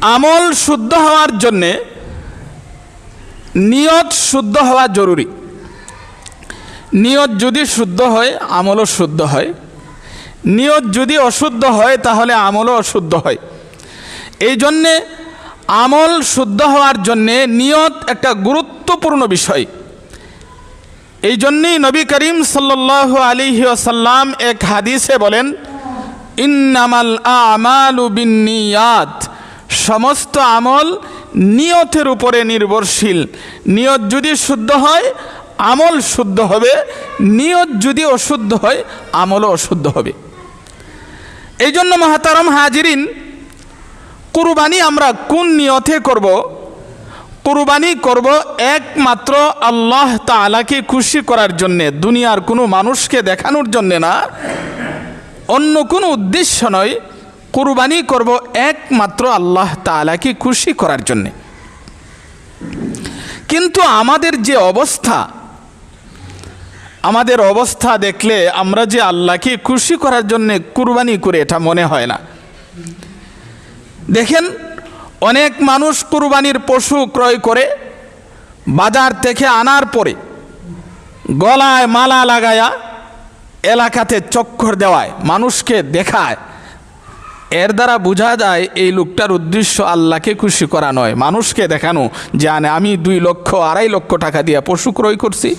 আমল শুদ্ধ হওয়ার জন্যে নিয়ত শুদ্ধ হওয়া জরুরি। নিয়ত যদি শুদ্ধ হয়, আমলও শুদ্ধ হয়। নিয়ত যদি অশুদ্ধ হয়, তাহলে আমলও অশুদ্ধ হয়। এই জন্যে আমল শুদ্ধ হওয়ার জন্যে নিয়ত একটা গুরুত্বপূর্ণ বিষয়। এই জন্যেই নবী করিম সাল্লাহ আলিহি আসাল্লাম এক হাদিসে বলেন, ইন্নামাল আমালু বিনিয়াত সমস্ত আমল নিয়তের উপরে নির্ভরশীল। নিয়ত যদি শুদ্ধ হয়, আমল শুদ্ধ হবে। নিয়ত যদি অশুদ্ধ হয়, আমলও অশুদ্ধ হবে। এই জন্য মহাতারম হাজিরিন, কুরবানি আমরা কোন নিয়তে করব? কুরবানি করব একমাত্র আল্লাহ তালাকে খুশি করার জন্যে, দুনিয়ার কোনো মানুষকে দেখানোর জন্যে না। অন্য কোনো উদ্দেশ্য নয়। কুরবানি করব একমাত্র আল্লাহ তালাকে খুশি করার জন্যে। কিন্তু আমাদের যে অবস্থা, আমাদের অবস্থা দেখলে আমরা যে আল্লাহকে খুশি করার জন্যে কুরবানি করে, এটা মনে হয় না। দেখেন, অনেক মানুষ কুরবানির পশু ক্রয় করে, বাজার থেকে আনার পরে গলায় মালা লাগায়া এলাকাতে চক্কর দেওয়ায়, মানুষকে দেখায়। এর দ্বারা বোঝা যায় এই লোকটার উদ্দেশ্য আল্লাহকে খুশি করা নয়। মানুষকে দেখানো, জানে আমি দুই লক্ষ আড়াই লক্ষ টাকা দিয়ে পশু ক্রয় করছি।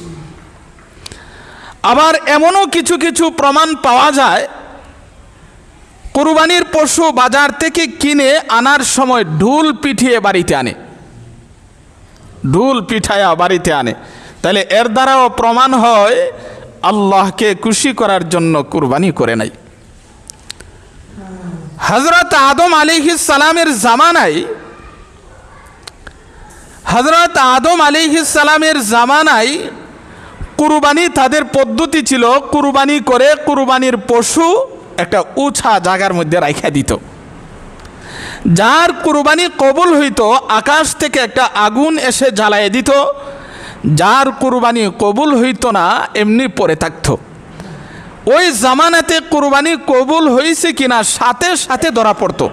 আবার এমনও কিছু কিছু প্রমাণ পাওয়া যায়। কুরবানির পশু বাজার থেকে কিনে আনার সময় ঢুল পিঠিয়ে বাড়িতে আনে। ঢুল পিঠায়া বাড়িতে আনে। তাহলে এর দ্বারাও প্রমাণ হয়, আল্লাহকে খুশি করার জন্য কুরবানি করে নাই। হজরত আদম আলিহিস সালামের জামানায় হজরত আদম আলিহিস সালামের জামানায় কুরবানি তাদের পদ্ধতি ছিল, কুরবানি করে কুরবানির পশু একটা উঁচা জায়গার মধ্যে রাখা দিত। যার কুরবানি কবুল হইত, আকাশ থেকে একটা আগুন এসে জ্বালায় দিত। যার কুরবানি কবুল হইত না, এমনি পড়ে থাকতো। ওই জামানাতে কুরবানি কবুল হয়েছে কিনা সাথে সাথে ধরা পড়তো।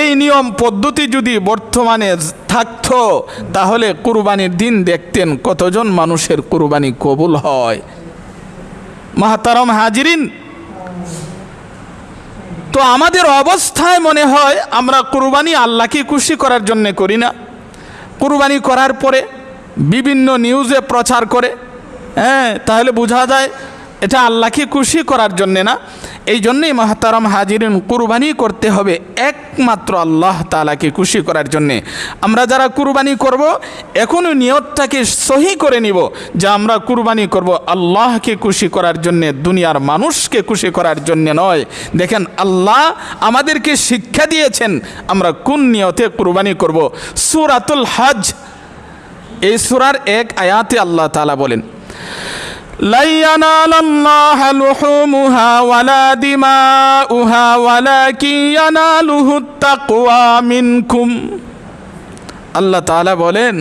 এই নিয়ম পদ্ধতি যদি বর্তমানে থাকতো, তাহলে কুরবানির দিন দেখতেন কতজন মানুষের কুরবানি কবুল হয়। মাহাতারম হাজিরিন, তো আমাদের অবস্থায় মনে হয় আমরা কুরবানি আল্লাহকে খুশি করার জন্যে করি না। কুরবানি করার পরে বিভিন্ন নিউজে প্রচার করে হ্যাঁ তাহলে বোঝা যায় এটা আল্লাহকে খুশি করার জন্যে না। এই জন্যেই মহাতারাম হাজিরিন কুরবানি করতে হবে একমাত্র আল্লাহ তালাকে খুশি করার জন্যে। আমরা যারা কুরবানি করব, এখনও নিয়তটাকে সহি করে নিব যে আমরা কুরবানি করব আল্লাহকে খুশি করার জন্যে, দুনিয়ার মানুষকে খুশি করার জন্যে নয়। দেখেন, আল্লাহ আমাদেরকে শিক্ষা দিয়েছেন আমরা কোন নিয়তে কুরবানি করব। সুরাতুল হজ এই সুরার এক আয়াতে আল্লাহ তালা বলেন لن ينال الله لحومها ولا دماؤها ولكن يناله التقوى منكم আল্লাহ তাআলা বলেন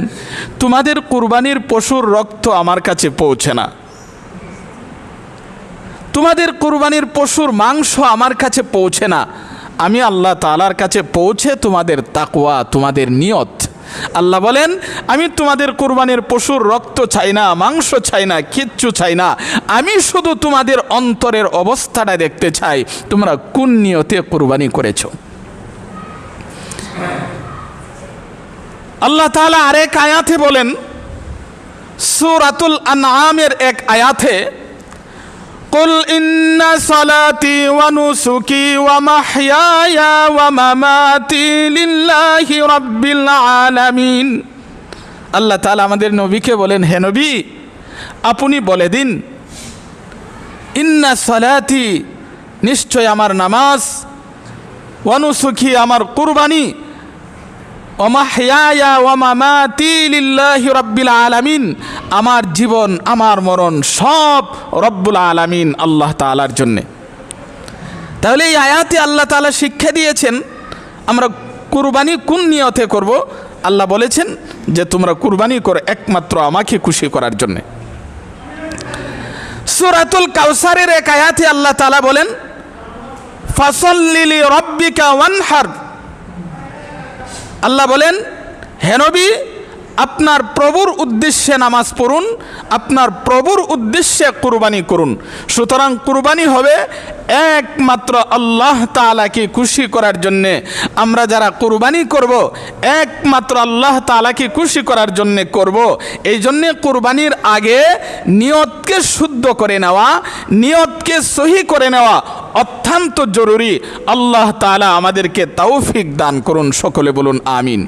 তোমাদের কুরবানির পশুর রক্ত আমার কাছে পৌঁছে না তোমাদের কুরবানির পশুর মাংস আমার কাছে পৌঁছে না আমি আল্লাহ তালার কাছে পৌঁছে তোমাদের তাকুয়া তোমাদের নিয়ত আল্লাহ বলেন, আমি তোমাদের কোরবানির পশুর রক্ত চাই না, মাংস চাই না, কিচ্ছু চাই না। আমি শুধু তোমাদের অন্তরের অবস্থাটা দেখতে চাই। তোমরা কোন নিয়তে কোরবানি করেছ? আল্লাহ তাআলা আরেক আয়াতে বলেন, সুরাতুল আনআমের এক আয়াতে قل إن صلاتي ونسكي ومحياي ومماتي لله رب العالمين আল্লাহ তাআলা আমাদের নবীকে বলেন হে নবী আপনি বলে দিন ইন্না সলাতি নিশ্চয় আমার নামাজ ওয়ানুসুখি আমার কুরবানি ওমাহিয়া ওয়ামামাতি লিল্লাহি রব্বিল আলামিন। আমার জীবন, আমার মরণ সব রব্বুল আলামিন আল্লাহ তালার জন্যে। তাহলে এই আয়াতে আল্লাহ তাআলা শিক্ষা দিয়েছেন, আমরা কুরবানি কোন নিয়তে করব? আল্লাহ বলেছেন যে তোমরা কুরবানি করো একমাত্র আমাকে খুশি করার জন্যে। সুরাতুল কাউসারের এক আয়াতে আল্লাহ তালা বলেন ফাসল্লিলি রব্বিকা ওয়ানহার। আল্লাহ বলেন হেনবি আপনার প্রভুর উদ্দেশ্যে নামাজ পড়ুন, আপনার প্রভুর উদ্দেশ্যে কুরবানি করুন। সুতরাং কুরবানি হবে একমাত্র আল্লাহ তালাকে খুশি করার জন্যে। আমরা যারা কুরবানি করব, একমাত্র আল্লাহ তালাকে খুশি করার জন্যে করব। এই জন্যে কুরবানির আগে নিয়তকে শুদ্ধ করে নেওয়া, নিয়তকে সহি করে নেওয়া অত্যন্ত জরুরি। আল্লাহ তালা আমাদেরকে তৌফিক দান করুন সকলে বলুন আমিন।